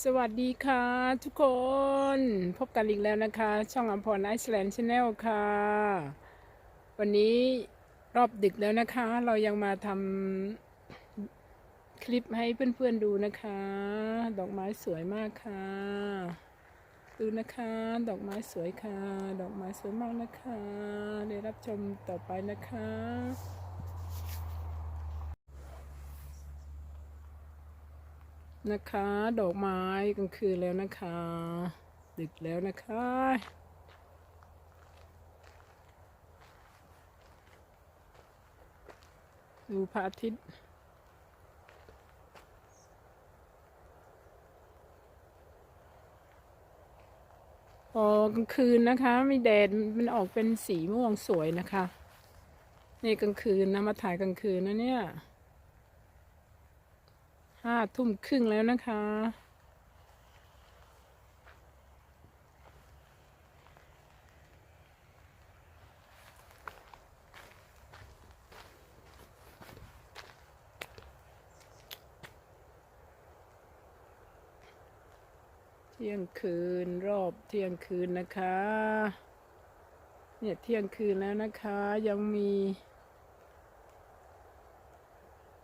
สวัสดีค่ะทุกคนพบกันอีกแล้วนะคะ ช่องอัมพรไอซ์แลนด์ชาแนลค่ะ วันนี้รอบดึกแล้วนะคะ เรายังมาทำคลิปให้เพื่อนๆดูนะคะ ดอกไม้สวยมากค่ะ ดูนะคะ ดอกไม้สวยค่ะ ดอกไม้สวยมากนะคะ ได้รับชมต่อไปนะคะ นะคะ ดอกไม้กลางคืนแล้วนะคะ ดึกแล้วนะคะ ดูพระอาทิตย์พอกลางคืนนะคะ มีแดดมันออกเป็นสีม่วงสวยนะคะ นี่กลางคืนนะมาถ่ายกลางคืนนะเนี่ย ห้าทุ่มครึ่งแล้วนะคะ เที่ยงคืนรอบเที่ยงคืนนะคะ เนี่ยเที่ยงคืนแล้วนะคะยังมี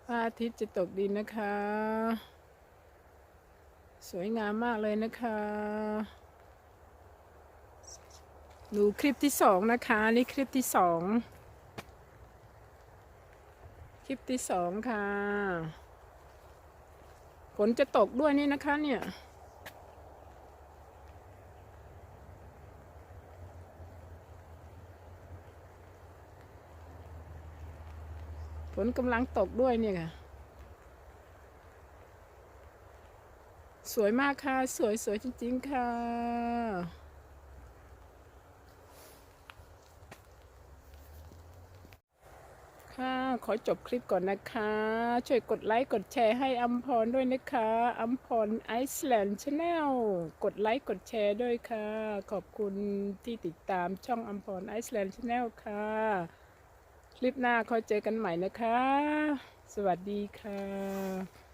พระ อาทิตย์จะตกดินนะคะ สวยงามมากเลยนะคะ ดูคลิปที่สองนะคะนี่คลิปที่สองคลิปที่สองค่ะฝนจะตกด้วยนี่นะคะเนี่ยฝนกำลังตกด้วยเนี่ยค่ะ สวยมากค่ะ สวยสวยจริง ๆ ค่ะ ค่ะ ขอจบคลิปก่อนนะคะ ช่วยกดไลค์ กดแชร์ให้อัมพรด้วยนะคะอัมพรไอซ์แลนด์ชาแนลกดไลค์ กดแชร์ด้วยค่ะ ขอบคุณที่ติดตามช่องอัมพรไอซ์แลนด์ชาแนลค่ะ คลิปหน้าคอยเจอกันใหม่นะคะ สวัสดีค่ะ